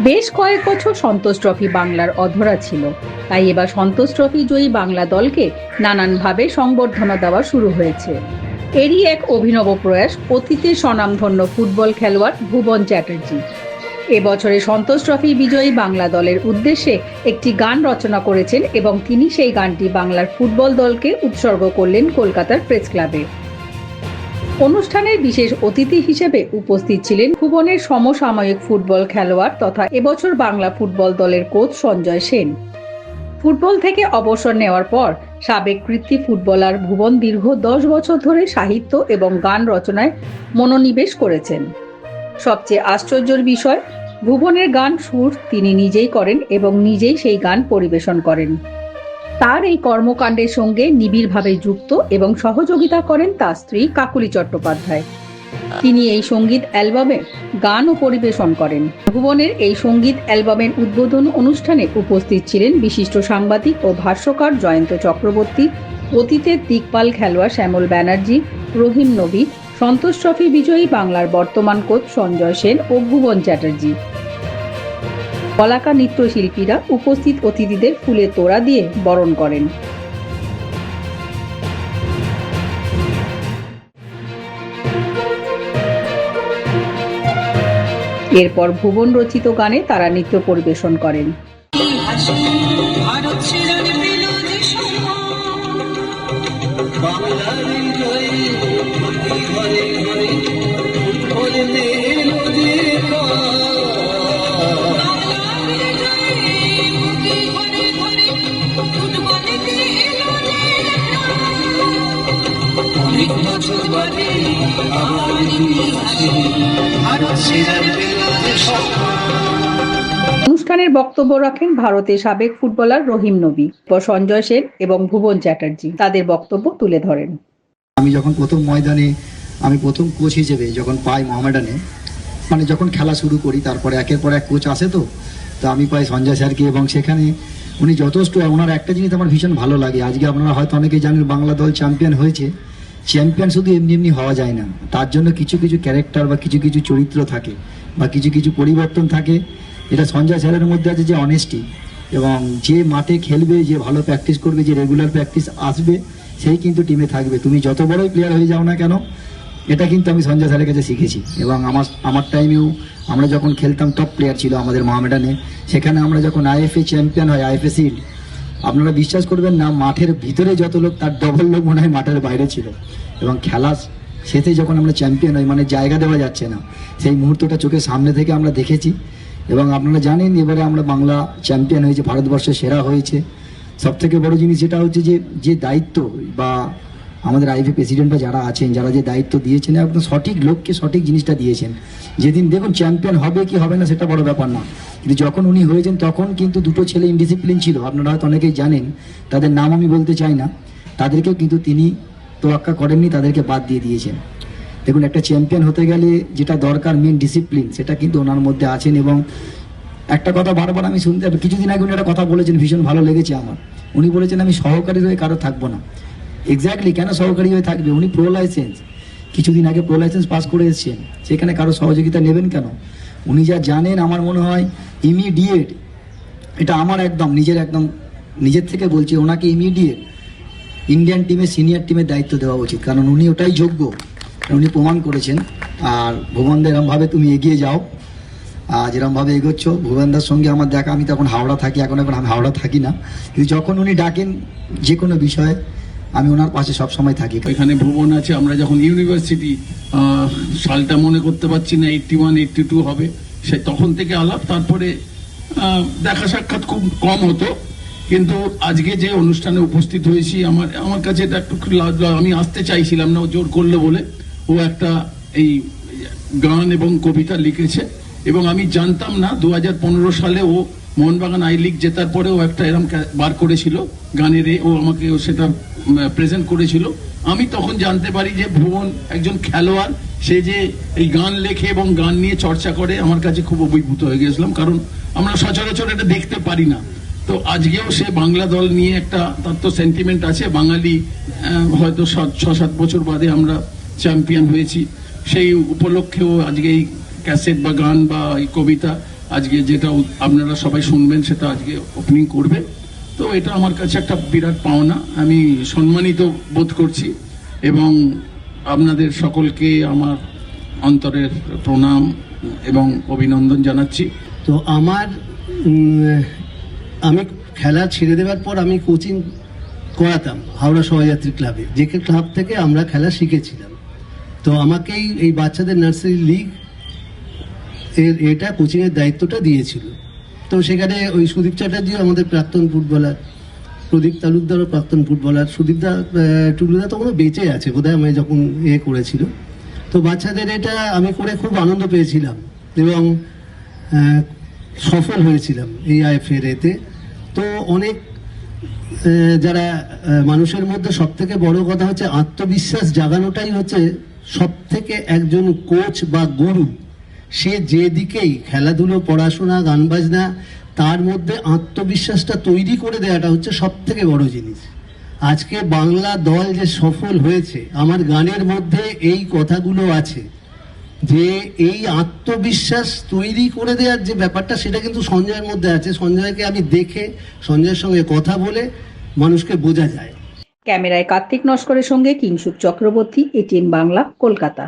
বেশ কয়েক বছর সন্তোষ ট্রফি বাংলার অধরা ছিল। তাই এবার সন্তোষ ট্রফি জয়ী বাংলা দলকে নানানভাবে সংবর্ধনা দেওয়া শুরু হয়েছে। এরই এক অভিনব প্রয়াস অতীতের স্বনামধন্য ফুটবল খেলোয়াড় ভুবন চ্যাটার্জি। এবছরে সন্তোষ ট্রফি বিজয়ী বাংলা দলের উদ্দেশ্যে একটি গান রচনা করেছেন এবং তিনি সেই গানটি বাংলার ফুটবল দলকে উৎসর্গ করলেন কলকাতার প্রেস ক্লাবে অনুষ্ঠানের বিশেষ অতিথি হিসেবে উপস্থিত ছিলেন ভুবনের সমসাময়িক ফুটবল খেলোয়াড় তথা এবছর বাংলা ফুটবল দলের কোচ সঞ্জয় সেন। ফুটবল থেকে অবসর নেওয়ার পর সাবেক কৃতি ফুটবলার ভুবন দীর্ঘ দশ বছর ধরে সাহিত্য এবং গান রচনায় মনোনিবেশ করেছেন। সবচেয়ে আশ্চর্যের বিষয়, ভুবনের গান সুর তিনি নিজেই করেন এবং নিজেই সেই গান পরিবেশন করেন। তার এই কর্মকাণ্ডের সঙ্গে নিবিড়ভাবে যুক্ত এবং সহযোগিতা করেন তার স্ত্রী কাকুলি চট্টোপাধ্যায়। তিনি এই সংগীত অ্যালবামে গানও পরিবেশন করেন। ভুবনের এই সংগীত অ্যালবামের উদ্বোধন অনুষ্ঠানে উপস্থিত ছিলেন বিশিষ্ট সাংবাদিক ও ভাষ্যকার জয়ন্ত চক্রবর্তী, অতীতের দিকপাল খেলোয়াড় শ্যামল ব্যানার্জি, রহিম নবী, সন্তোষ ট্রফি বিজয়ী বাংলার বর্তমান কোচ সঞ্জয় সেন ও ভুবন চ্যাটার্জি। কলাকা নৃত্যশিল্পীরা উপস্থিত অতিথিদের ফুলে তোড়া দিয়ে বরণ করেন। এরপর ভুবন রচিত গানে তারা নৃত্য পরিবেশন করেন। বাংলার অনুষ্ঠানের বক্তব্য রাখেন ভারতের সাবেক ফুটবলার রহিম নবী সঞ্জয় সেন এবং ভুবন চ্যাটার্জি। তাদের বক্তব্য তুলে ধরেন। আমি যখন প্রথম ময়দানে, আমি প্রথম কোচ হিসেবে যখন পাই মোহামেডানে মানে যখন খেলা শুরু করি, তারপরে একের পর এক কোচ আসে তো তো আমি পাই সঞ্জয় স্যারকে এবং সেখানে উনি যথেষ্ট, ওনার একটা জিনিস আমার ভীষণ ভালো লাগে। আজকে আপনারা হয়তো অনেকেই জানেন, বাংলা দল চ্যাম্পিয়ন হয়েছে। চ্যাম্পিয়ন শুধু এমনি এমনি হওয়া যায় না। তার জন্য কিছু কিছু ক্যারেক্টার বা কিছু কিছু চরিত্র থাকে বা কিছু কিছু পরিবর্তন থাকে। এটা সঞ্জয় স্যারের মধ্যে আছে যে অনেস্টি এবং যে মাঠে খেলবে, যে ভালো প্র্যাকটিস করবে, যে রেগুলার প্র্যাকটিস আসবে, সেই কিন্তু টিমে থাকবে। তুমি যত বড়ই প্লেয়ার হয়ে যাও না কেন, এটা কিন্তু আমি সঞ্জয় স্যারের কাছে শিখেছি। এবং আমার আমার টাইমেও আমরা যখন খেলতাম টপ প্লেয়ার ছিল আমাদের মহামেডানে। সেখানে আমরা যখন আইএফএ চ্যাম্পিয়ন হয় আইএফএ শিল্ড আপনারা বিশ্বাস করবেন না, মাঠের ভিতরে যত লোক, তার ডবল লোক মনে হয় মাঠের বাইরে ছিল। এবং খেলা শেষে যখন আমরা চ্যাম্পিয়ন হই মানে জায়গা দেওয়া যাচ্ছে না, সেই মুহূর্তটা চোখের সামনে থেকে আমরা দেখেছি। এবং আপনারা জানেন, এবারে আমরা বাংলা চ্যাম্পিয়ন হয়েছে ভারতবর্ষে সেরা হয়েছে। সব থেকে বড় জিনিস যেটা হচ্ছে যে যে দায়িত্ব বা আমাদের আইভি প্রেসিডেন্টরা যারা আছেন, যারা যে দায়িত্ব দিয়েছেন, একদম সঠিক লোককে সঠিক জিনিসটা দিয়েছেন। যেদিন দেখুন চ্যাম্পিয়ন হবে কি হবে না, সেটা বড় ব্যাপার না। কিন্তু যখন উনি হয়েছেন, তখন কিন্তু দুটো ছেলে ইনডিসিপ্লিন ছিল। আপনারা হয়তো অনেকেই জানেন, তাদের নাম আমি বলতে চাই না। তাদেরকেও কিন্তু তিনি তোয়াক্কা করেননি, তাদেরকে বাদ দিয়ে দিয়েছেন। দেখুন, একটা চ্যাম্পিয়ন হতে গেলে যেটা দরকার মেন ডিসিপ্লিন সেটা কিন্তু ওনার মধ্যে আছেন এবং একটা কথা বারবার আমি শুনতে, কিছুদিন আগে উনি একটা কথা বলেছেন, ভীষণ ভালো লেগেছে আমার। উনি বলেছেন, আমি সহকারী হয়ে কারও থাকব না। এক্স্যাক্টলি কেন সহকারী হয়ে থাকবে? উনি প্রো লাইসেন্স কিছুদিন আগে প্রো লাইসেন্স পাস করে এসেছেন। সেখানে কারও সহযোগিতা নেবেন কেন? উনি যা জানেন, আমার মনে হয় ইমিডিয়েট এটা আমার একদম, নিজের একদম, নিজের থেকে বলছি, ওনাকে ইমিডিয়েট ইন্ডিয়ান টিমে সিনিয়র টিমের দায়িত্ব দেওয়া উচিত। কারণ উনি ওটাই যোগ্য। উনি প্রমাণ করেছেন। আর ভুবনদা এরমভাবে তুমি এগিয়ে যাও। যেরমভাবে এগোচ্ছ, ভুবনদার সঙ্গে আমার দেখা, আমি তখন হাওড়া থাকি, এখন এখন আমি হাওড়া থাকি না। কিন্তু যখন উনি ডাকেন যে কোনো বিষয়ে আমি ওনার পাশে সবসময় থাকি। এখানে ভুবন আছে, আমরা যখন ইউনিভার্সিটি সালটা মনে করতে পারছি না এইটটি ওয়ান এইটটি টু হবে। সে তখন থেকে আলাপ, তারপরে দেখা সাক্ষাৎ খুব কম হতো। কিন্তু আজকে যে অনুষ্ঠানে উপস্থিত হয়েছি, আমার আমার কাছে এটা একটু আমি আসতে চাইছিলাম না জোর করল বলে। ও একটা এই গান এবং কবিতা লিখেছে। এবং আমি জানতাম না, দু হাজার পনেরো সালে ও মোহনবাগান আই লিগ জেতার পরেও একটা এরম বার করেছিল। গানের ও আমাকে সেটা প্রেজেন্ট করেছিল। আমি তখন জানতে পারি যে ভুবন একজন খেলোয়াড়। সে যে এই গান লেখে এবং গান নিয়ে চর্চা করে আমার কাছে খুব অভিভূত হয়ে গেছিলাম। কারণ আমরা সচরাচর এটা দেখতে পারি না। তো আজকেও সে বাংলা দল নিয়ে একটা তার তো সেন্টিমেন্ট আছে। বাঙালি হয়তো ছ সাত বছর বাদে আমরা চ্যাম্পিয়ন হয়েছি। সেই উপলক্ষেও আজকে এই ক্যাসেট বা গান বা এই কবিতা আজকে যেটা আপনারা সবাই শুনবেন, সেটা আজকে ওপেনিং করবে। তো এটা আমার কাছে একটা বিরাট পাওনা। আমি সম্মানিত বোধ করছি এবং আপনাদের সকলকে আমার অন্তরের প্রণাম এবং অভিনন্দন জানাচ্ছি। তো আমার আমি খেলা ছেড়ে দেওয়ার পর আমি কোচিং করাতাম হাওড়া শোভাযাত্রী ক্লাবে। যে ক্লাব থেকে আমরা খেলা শিখেছিলাম। তো আমাকেই এই বাচ্চাদের নার্সারি লিগ এটা কোচিংয়ের দায়িত্বটা দিয়েছিল। তো সেখানে ওই সুদীপ চ্যাটার্জি আমাদের প্রাক্তন ফুটবলার, প্রদীপ তালুকদারও প্রাক্তন ফুটবলার। সুদীপদা টুলুদা তখনও বেঁচে আছে, বোধহয় আমি যখন এ করেছিল। তো বাচ্চাদের এটা আমি করে খুব আনন্দ পেয়েছিলাম এবং সফল হয়েছিলাম এই আইএফের এতে তো অনেক যারা মানুষের মধ্যে সব থেকে বড় কথা হচ্ছে আত্মবিশ্বাস জাগানোটাই হচ্ছে সব থেকে একজন কোচ বা গুরু। সে যেদিকেই খেলাধুলো, পড়াশোনা গান বাজনা তার মধ্যে আত্মবিশ্বাসটা তৈরি করে দেওয়াটা হচ্ছে সব থেকে বড় জিনিস। আজকে বাংলা দল যে সফল হয়েছে, আমার গানের মধ্যে এই কথাগুলো আছে যে এই আত্মবিশ্বাস তৈরি করে দেওয়ার যে ব্যাপারটা, সেটা কিন্তু সঞ্জয়ের মধ্যে আছে। সঞ্জয়কে আমি দেখে, সঞ্জয়ের সঙ্গে কথা বলে মানুষকে বোঝা যায়। ক্যামেরায় কার্তিক নস্করের সঙ্গে কিংসুক চক্রবর্তী, এটিএন বাংলা, কলকাতা।